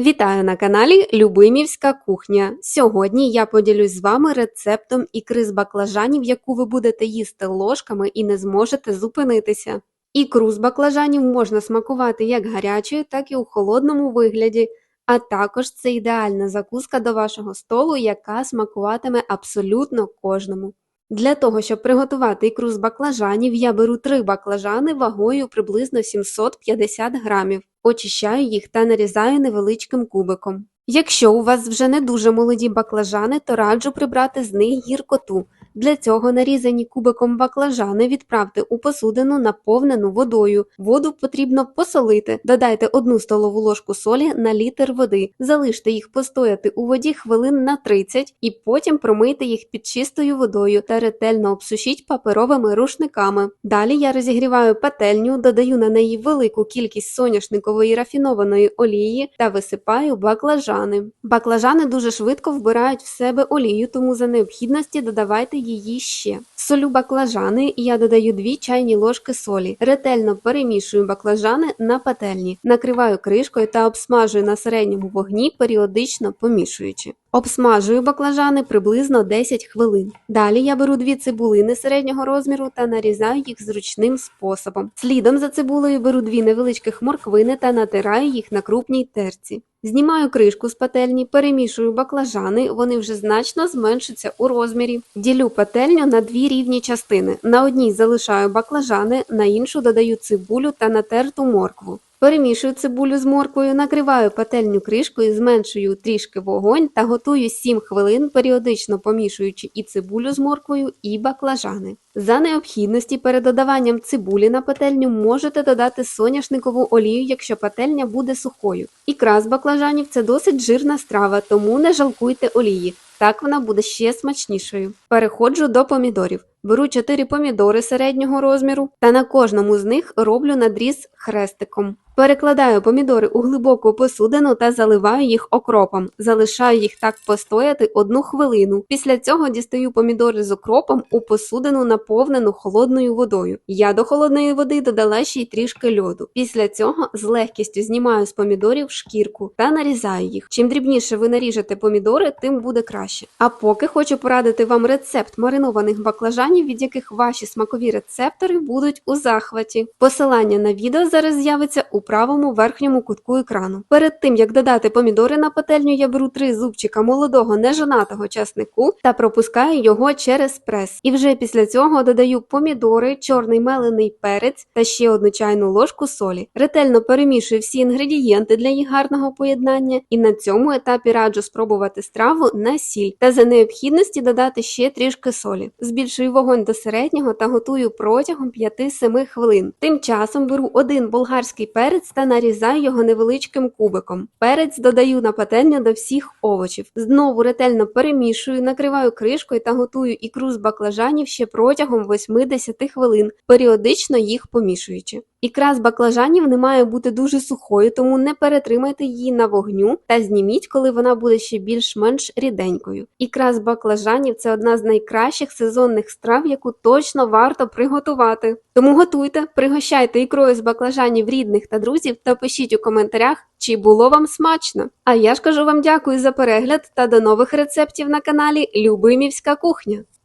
Вітаю на каналі Любимівська кухня. Сьогодні я поділюсь з вами рецептом ікри з баклажанів, яку ви будете їсти ложками і не зможете зупинитися. Ікру з баклажанів можна смакувати як гарячою, так і у холодному вигляді, а також це ідеальна закуска до вашого столу, яка смакуватиме абсолютно кожному. Для того, щоб приготувати ікру з баклажанів, я беру три баклажани вагою приблизно 750 грамів, очищаю їх та нарізаю невеличким кубиком. Якщо у вас вже не дуже молоді баклажани, то раджу прибрати з них гіркоту. Для цього нарізані кубиком баклажани відправте у посудину, наповнену водою. Воду потрібно посолити. Додайте 1 столову ложку солі на літр води, залиште їх постояти у воді хвилин на 30 і потім промийте їх під чистою водою та ретельно обсушіть паперовими рушниками. Далі я розігріваю пательню, додаю на неї велику кількість соняшникової рафінованої олії та висипаю баклажани. Баклажани дуже швидко вбирають в себе олію, тому за необхідності додавайте її ще. Солю баклажани я додаю 2 чайні ложки солі. Ретельно перемішую баклажани на пательні, накриваю кришкою та обсмажую на середньому вогні, періодично помішуючи. Обсмажую баклажани приблизно 10 хвилин. Далі я беру дві цибулини середнього розміру та нарізаю їх зручним способом. Слідом за цибулею беру дві невеличких морквини та натираю їх на крупній терці. Знімаю кришку з пательні, перемішую баклажани, вони вже значно зменшаться у розмірі. Ділю пательню на дві рівні частини. На одній залишаю баклажани, на іншу додаю цибулю та натерту моркву. Перемішую цибулю з морквою, накриваю пательню кришкою, зменшую трішки вогонь та готую 7 хвилин, періодично помішуючи і цибулю з морквою, і баклажани. За необхідності перед додаванням цибулі на пательню можете додати соняшникову олію, якщо пательня буде сухою. Ікра з баклажанів це досить жирна страва, тому не жалкуйте олії. Так вона буде ще смачнішою. Переходжу до помідорів. Беру 4 помідори середнього розміру та на кожному з них роблю надріз хрестиком. Перекладаю помідори у глибоку посудину та заливаю їх окропом. Залишаю їх так постояти одну хвилину. Після цього дістаю помідори з окропом у посудину, наповнену холодною водою. Я до холодної води додала ще й трішки льоду. Після цього з легкістю знімаю з помідорів шкірку та нарізаю їх. Чим дрібніше ви наріжете помідори, тим буде краще. А поки хочу порадити вам рецепт маринованих баклажанів, від яких ваші смакові рецептори будуть у захваті. Посилання на відео зараз з'явиться у правому верхньому кутку екрану. Перед тим як додати помідори на пательню, я беру три зубчика молодого нежонатого часнику та пропускаю його через прес. І вже після цього додаю помідори, чорний мелений перець та ще одну чайну ложку солі. Ретельно перемішую всі інгредієнти для їх гарного поєднання, і на цьому етапі раджу спробувати страву на сіль та за необхідності додати ще трішки солі. Збільшую вогонь до середнього та готую протягом 5-7 хвилин. Тим часом беру один болгарський перець та нарізаю його невеличким кубиком. Перець додаю на пательню до всіх овочів. Знову ретельно перемішую, накриваю кришкою та готую ікру з баклажанів ще протягом 8-10 хвилин, періодично їх помішуючи. Ікра з баклажанів не має бути дуже сухою, тому не перетримайте її на вогню та зніміть, коли вона буде ще більш-менш ріденькою. Ікра з баклажанів це одна з найкращих сезонних страв, яку точно варто приготувати. Тому готуйте, пригощайте ікрою з баклажанів рідних та друзів та пишіть у коментарях, чи було вам смачно. А я ж кажу вам дякую за перегляд та до нових рецептів на каналі Любимівська кухня.